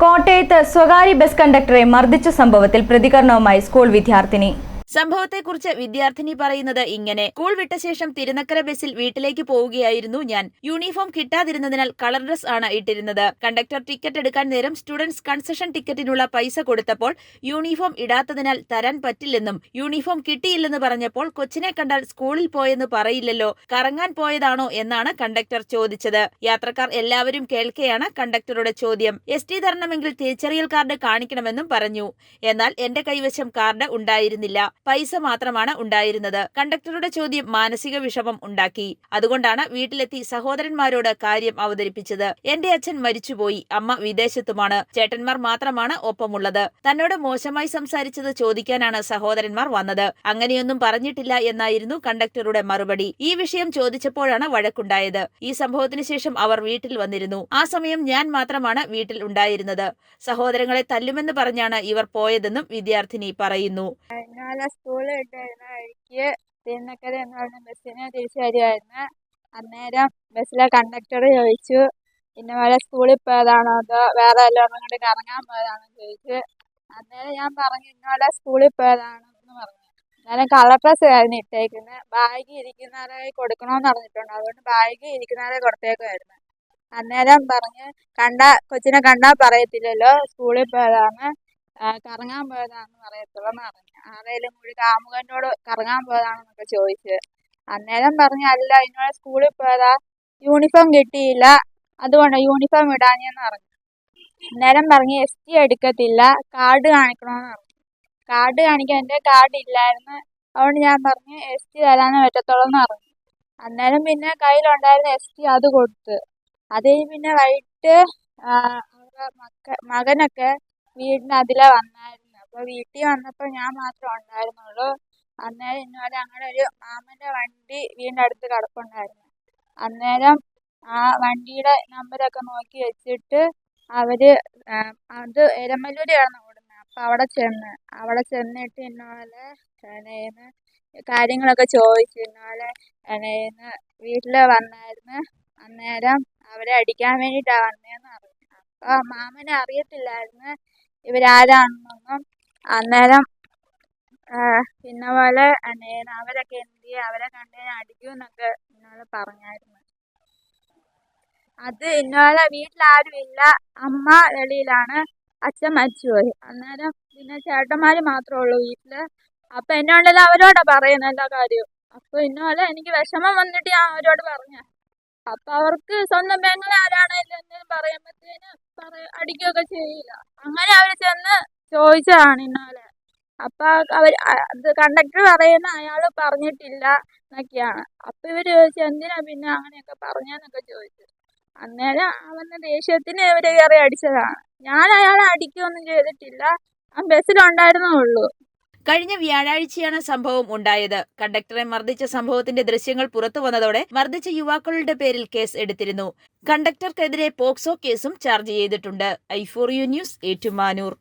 കോട്ടയത്ത് സ്വകാര്യ ബസ് കണ്ടക്ടറെ മർദ്ദിച്ച സംഭവത്തിൽ പ്രതികരണവുമായി സ്കൂൾ വിദ്യാർത്ഥിനി സംഭവത്തെക്കുറിച്ച് വിദ്യാർത്ഥിനി പറയുന്നത് ഇങ്ങനെ. സ്കൂൾ വിട്ട ശേഷം തിരുനക്കര ബസ്സിൽ വീട്ടിലേക്ക് പോവുകയായിരുന്നു ഞാൻ. യൂണിഫോം കിട്ടാതിരുന്നതിനാൽ കളർ ഡ്രസ് ആണ് ഇട്ടിരുന്നത്. കണ്ടക്ടർ ടിക്കറ്റ് എടുക്കാൻ നേരം സ്റ്റുഡൻസ് കൺസെഷൻ ടിക്കറ്റിനുള്ള പൈസ കൊടുത്തപ്പോൾ യൂണിഫോം ഇടാത്തതിനാൽ തരാൻ പറ്റില്ലെന്നും യൂണിഫോം കിട്ടിയില്ലെന്ന് പറഞ്ഞപ്പോൾ കൊച്ചിനെ കണ്ടാൽ സ്കൂളിൽ പോയെന്ന് പറയില്ലല്ലോ കറങ്ങാൻ പോയതാണോ എന്നാണ് കണ്ടക്ടർ ചോദിച്ചത്. യാത്രക്കാർ എല്ലാവരും കേൾക്കെയാണ് കണ്ടക്ടറുടെ ചോദ്യം. എസ് ടി തരണമെങ്കിൽ തിരിച്ചറിയൽ കാർഡ് കാണിക്കണമെന്നും പറഞ്ഞു. എന്നാൽ എന്റെ കൈവശം കാർഡ് ഉണ്ടായിരുന്നില്ല. പൈസ മാത്രമാണ് ഉണ്ടായിരുന്നത്. കണ്ടക്ടറുടെ ചോദ്യം മാനസിക വിഷമം ഉണ്ടാക്കി. അതുകൊണ്ടാണ് വീട്ടിലെത്തി സഹോദരന്മാരോട് കാര്യം അവതരിപ്പിച്ചത്. എന്റെ അച്ഛൻ മരിച്ചുപോയി. അമ്മ വിദേശത്തുമാണ്. ചേട്ടന്മാർ മാത്രമാണ് ഒപ്പമുള്ളത്. തന്നോട് മോശമായി സംസാരിച്ചത് ചോദിക്കാനാണ് സഹോദരന്മാർ വന്നത്. അങ്ങനെയൊന്നും പറഞ്ഞിട്ടില്ല എന്നായിരുന്നു കണ്ടക്ടറുടെ മറുപടി. ഈ വിഷയം ചോദിച്ചപ്പോഴാണ് വഴക്കുണ്ടായത്. ഈ സംഭവത്തിന് ശേഷം അവർ വീട്ടിൽ വന്നിരുന്നു. ആ സമയം ഞാൻ മാത്രമാണ് വീട്ടിൽ ഉണ്ടായിരുന്നത്. സഹോദരങ്ങളെ തല്ലുമെന്ന് പറഞ്ഞാണ് ഇവർ പോയതെന്നും വിദ്യാർത്ഥിനി പറയുന്നു. സ്കൂളിൽ വിട്ടിരുന്ന വഴിക്ക് തിരുനക്കര എന്ന് പറഞ്ഞ ബസ്സിന് തിരിച്ചു വരുമായിരുന്നു അന്നേരം ബസ്സിലെ കണ്ടക്ടർ ചോദിച്ചു ഇന്ന പോലെ സ്കൂളിൽ പോയതാണോ അതോ വേറെ വല്ലതും കൂടി കറങ്ങാൻ പോയതാണോ? ചോദിച്ചു. അന്നേരം ഞാൻ പറഞ്ഞു ഇന്നലെ സ്കൂളിൽ പോയതാണോ എന്ന് പറഞ്ഞു. അന്നേരം കളർ ഡ്രസ് ആയിരുന്നു ഇട്ടേക്കുന്നത് ബാഗ് ഇരിക്കുന്നവരെ കൊടുക്കണമെന്ന് പറഞ്ഞിട്ടുണ്ട് അതുകൊണ്ട് ബാഗ് ഇരിക്കുന്നവരെ കൊടുത്തേക്കുമായിരുന്നു അന്നേരം പറഞ്ഞ് കണ്ട കൊച്ചിനെ കണ്ടാൽ പറയത്തില്ലല്ലോ സ്കൂളിൽ പോയതാണ് കറങ്ങാൻ പോയതാണെന്ന് പറയത്തുള്ളൂന്ന് പറഞ്ഞു. ആരേലും കൂടി കാമുകനോട് കറങ്ങാൻ പോയതാണെന്നൊക്കെ ചോദിച്ചു. അന്നേരം പറഞ്ഞു അല്ല ഇന്നലെ സ്കൂളിൽ പോയതാ. യൂണിഫോം കിട്ടിയില്ല. അതുകൊണ്ട് യൂണിഫോം ഇടാഞ്ഞെന്ന് പറഞ്ഞു. അന്നേരം പറഞ്ഞു എസ് ടി എടുക്കത്തില്ല. കാർഡ് കാണിക്കണമെന്ന് പറഞ്ഞു. കാർഡ് കാണിക്കാൻ എന്റെ കാർഡ് ഇല്ലായിരുന്നു. അതുകൊണ്ട് ഞാൻ പറഞ്ഞു എസ് ടി തരാനേ പറ്റത്തുള്ളൂ എന്ന് പറഞ്ഞു. അന്നേരം പിന്നെ കയ്യിലുണ്ടായിരുന്ന എസ് ടി അത് കൊടുത്ത്. അതേ പിന്നെ വൈകിട്ട് മക്ക മകനൊക്കെ വീടിന് അതിലെ വന്നായിരുന്നു. അപ്പോൾ വീട്ടിൽ വന്നപ്പോൾ ഞാൻ മാത്രമേ ഉണ്ടായിരുന്നുള്ളൂ. അന്നേരം ഇന്നലെ അങ്ങനെ ഒരു മാമന്റെ വണ്ടി വീടിന്റെ അടുത്ത് കിടപ്പുണ്ടായിരുന്നു. അന്നേരം ആ വണ്ടിയുടെ നമ്പരൊക്കെ നോക്കി വെച്ചിട്ട് അവർ അത് എരമല്ലൂരാണ് ഓടുന്നത് അപ്പോൾ അവിടെ ചെന്ന് അവിടെ ചെന്നിട്ട് ഇന്നോലെ എന്നേന്ന് കാര്യങ്ങളൊക്കെ ചോദിച്ചു. ഇന്നോലെ വീട്ടിൽ വന്നായിരുന്നു. അന്നേരം അവരെ അടിക്കാൻ വേണ്ടിയിട്ടാണ് വന്നതെന്ന് പറഞ്ഞു. അപ്പൊ മാമനെ അറിയത്തില്ലായിരുന്നു. ഇവരാരാണെന്നൊന്നും അന്നേരം പിന്നെ പോലെ അവരൊക്കെ എന്ത് അവരെ കണ്ടു അടിക്കും എന്നൊക്കെ എന്നോട് പറഞ്ഞായിരുന്നു. അത് ഇന്നോലെ വീട്ടിലാരും ഇല്ല. അമ്മ വെളിയിലാണ് അച്ഛൻ മരിച്ചുപോയി. അന്നേരം പിന്നെ ചേട്ടന്മാർ മാത്രമേ ഉള്ളൂ വീട്ടിൽ. അപ്പൊ എന്നോടെല്ലാം അവരോടാ പറയുന്ന എല്ലാ കാര്യവും. അപ്പൊ ഇന്നോലെ എനിക്ക് വിഷമം വന്നിട്ട് ഞാൻ അവരോട് പറഞ്ഞു. അപ്പം അവർക്ക് സ്വന്തം പെങ്ങളെ ആരാണെങ്കിലും എന്തെങ്കിലും പറയുമ്പോഴത്തേന് പറ അടിക്കുകയൊക്കെ ചെയ്യില്ല. അങ്ങനെ അവർ ചെന്ന് ചോദിച്ചതാണ് ഇന്നലെ. അപ്പൊ അവർ അത് കണ്ടക്ടർ പറയുന്ന അയാൾ പറഞ്ഞിട്ടില്ല എന്നൊക്കെയാണ്. അപ്പൊ ഇവർ ചോദിച്ചു എന്തിനാ പിന്നെ അങ്ങനെയൊക്കെ പറഞ്ഞെന്നൊക്കെ ചോദിച്ചു. അന്നേരം അവന്റെ ദേഷ്യത്തിന് ഇവരെ കയറി അടിച്ചതാണ്. ഞാൻ അയാളെ അടിക്കുകയൊന്നും ചെയ്തിട്ടില്ല. ഞാൻ ബസ്സിലുണ്ടായിരുന്നേ ഉള്ളൂ. കഴിഞ്ഞ വ്യാഴാഴ്ചയാണ് സംഭവം ഉണ്ടായത്. കണ്ടക്ടറെ മർദ്ദിച്ച സംഭവത്തിന്റെ ദൃശ്യങ്ങൾ പുറത്തു വന്നതോടെ മർദ്ദിച്ച യുവാക്കളുടെ പേരിൽ കേസ് എടുത്തിരുന്നു. കണ്ടക്ടർക്കെതിരെ പോക്സോ കേസും ചാർജ് ചെയ്തിട്ടുണ്ട്. I for you news Ettumanoor.